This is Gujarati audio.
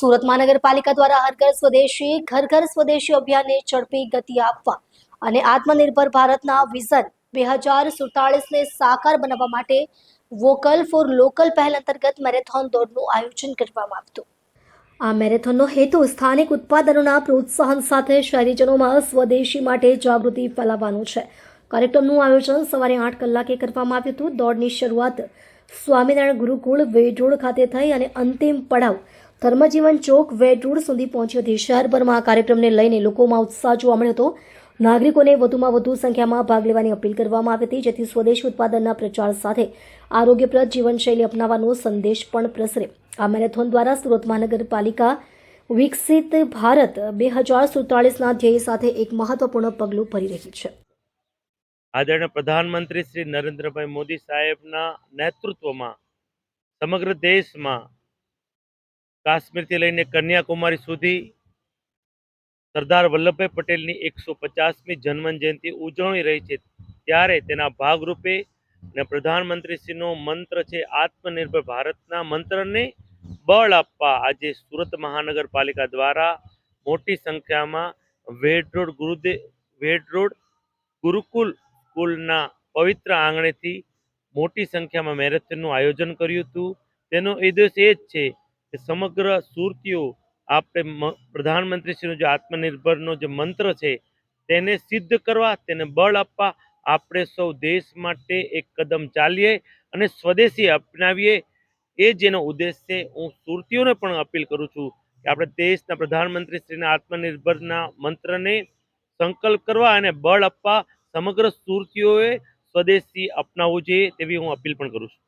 સુરત મહાનગરપાલિકા દ્વારા હર ઘર સ્વદેશી, ઘર ઘર સ્વદેશી અભિયાનને ઝડપી ગતિ આપવા અને આત્મનિર્ભર ભારતના વિઝન બે હજાર સુડતાળીસને સાકાર બનાવવા માટે વોકલ ફોર લોકલ પહેલ અંતર્ગત મેરેથોન દોડનું આયોજન કરવામાં આવ્યું આ મેરેથોનનો હેતુ સ્થાનિક ઉત્પાદનોના પ્રોત્સાહન સાથે શહેરીજનોમાં સ્વદેશી માટે જાગૃતિ ફેલાવવાનું છે. કાર્યક્રમનું આયોજન સવારે આઠ કલાકે કરવામાં આવ્યું હતું. દોડની શરૂઆત સ્વામિનારાયણ ગુરુકુળ વેડ ખાતે થઈ અને અંતિમ પડાવ ધર્મજીવન ચોક વેડ રોડ સુધી પહોંચ્યો હતી શહેરભરમાં આ કાર્યક્રમને લઈને લોકોમાં ઉત્સાહ જોવા મળ્યો હતો. નાગરિકોને વધુમાં વધુ સંખ્યામાં ભાગ લેવાની અપીલ કરવામાં આવી હતી, જેથી સ્વદેશ ઉત્પાદનના પ્રચાર સાથે આરોગ્યપ્રદ જીવનશૈલી અપનાવવાનો સંદેશ પણ પ્રસરે આ મેરેથોન દ્વારા સુરત મહાનગરપાલિકા વિકસિત ભારત બે હજાર સુડતાલીસના ધ્યેય સાથે એક મહત્વપૂર્ણ પગલું ભરી રહી છે. આદરણીય પ્રધાનમંત્રી શ્રી નરેન્દ્રભાઈ મોદી સાહેબના નેતૃત્વમાં સમગ્ર દેશમાં કાશ્મીરથી લઈને કન્યાકુમારી સુધી સરદાર વલ્લભભાઈ પટેલની એકસો પચાસમી જન્મ જયંતિ ઉજવણી રહી છે. ત્યારે તેના ભાગરૂપે ને પ્રધાનમંત્રીશ્રીનો મંત્ર છે, આત્મનિર્ભર ભારતના મંત્રને બળ આપવા આજે સુરત મહાનગરપાલિકા દ્વારા મોટી સંખ્યામાં વેડરોડ ગુરુદેવ ગુરુદે વેડ રોડ ગુરુકુલ સ્કૂલના પવિત્ર આંગણેથી મોટી સંખ્યામાં મેરેથોનનું આયોજન કર્યું હતું. તેનો ઉદ્દેશ એ જ છે કે સમગ્ર સુરતીઓ આપણે પ્રધાનમંત્રીશ્રીનો જે આત્મનિર્ભરનો જે મંત્ર છે, તેને સિદ્ધ કરવા, તેને બળ આપવા, આપણે સૌ દેશ માટે એક કદમ ચાલીએ અને સ્વદેશી અપનાવીએ, એ જેનો ઉદ્દેશ છે. હું સુરતીઓને પણ અપીલ કરું છું કે આપણે દેશના પ્રધાનમંત્રીશ્રીના આત્મનિર્ભરના મંત્રને સંકલ્પ કરવા અને બળ આપવા, સમગ્ર સુરતીઓએ સ્વદેશી અપનાવવું જોઈએ, તેવી હું અપીલ પણ કરું છું.